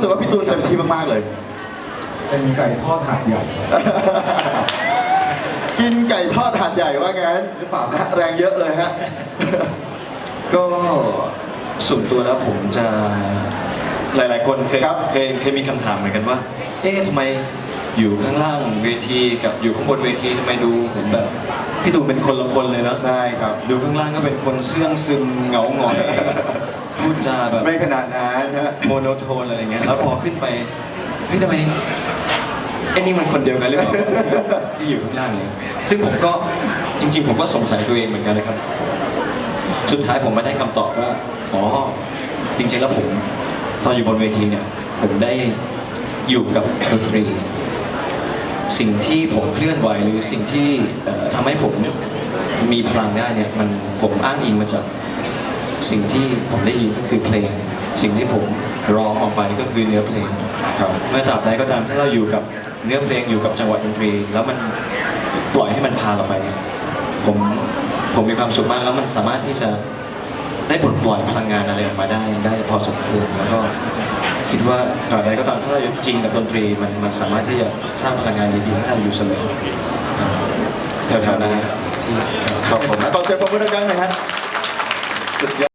รู้สึกว่าพี่ตูนเต็มที่มาก ๆ เลย เป็นไก่ทอดหาดใหญ่กินไก่ทอดถาดใหญ่ว่างั้นหรือเปล่านะแรงเยอะเลยฮะ ก็ส่วนตัวแล้วผมจะหลาย ๆ คนเคยครับเคยเคยมีคำถามเหมือนกันว่า เอ๊ะทำไมอยู่ข้างล่างเวทีกับอยู่ข้างบนเวทีทำไมดูเหมือนแบบพี่ดูเป็นคนละคนเลยเนาะใช่ครับ ดูข้างล่างก็เป็นคนเสื่องซึมเหงาหงอยพูดจา แบบไม่ขนาดนั้นฮะโมโนโทนอะไรเงี้ยแล้วพอขึ้นไปเฮ้ยทำไมไอ้นี่มันคนเดียวกันหรือเปล่าที่อยู่ข้างล่างเนี่ยซึ่งผมก็จริง ๆ ผมก็สงสัยตัวเองเหมือนกันนะครับ สุดท้ายผมมาได้คำตอบว่าอ๋อจริงๆแล้วผมตอนอยู่บนเวทีเนี่ย ผมได้อยู่กับดนตรี สิ่งที่ผมเคลื่อนไหวหรือสิ่งที่เอ่อทำให้ผมมีพลังได้เนี่ยมันผมอ้างอิงมาจาก สิ่งที่ผมได้ยินก็คือเพลง สิ่งที่ผมร้องออกไปก็คือเนื้อเพลงครับเมื่อตราบใดก็ตามถ้าเราอยู่กับเนื้อเพลงอยู่กับจังหวะดนตรี แล้วมันปล่อยให้มันพาเราไปเนี่ยผมผมมีความสุขมากแล้วมันสามารถที่จะได้ปลดปล่อยพลังงานอะไรออกมาได้ได้พอสมควรแล้วก็คิดว่าตราบใดก็ตามถ้าเราจริงกับดนตรีมันมันสามารถที่จะสร้างพลังงานดีๆให้เราอยู่เสมอครับแถวๆนั้นที่ขอบคุณนะขอเสียงปรบมือดังๆหน่อยฮะสุดยอด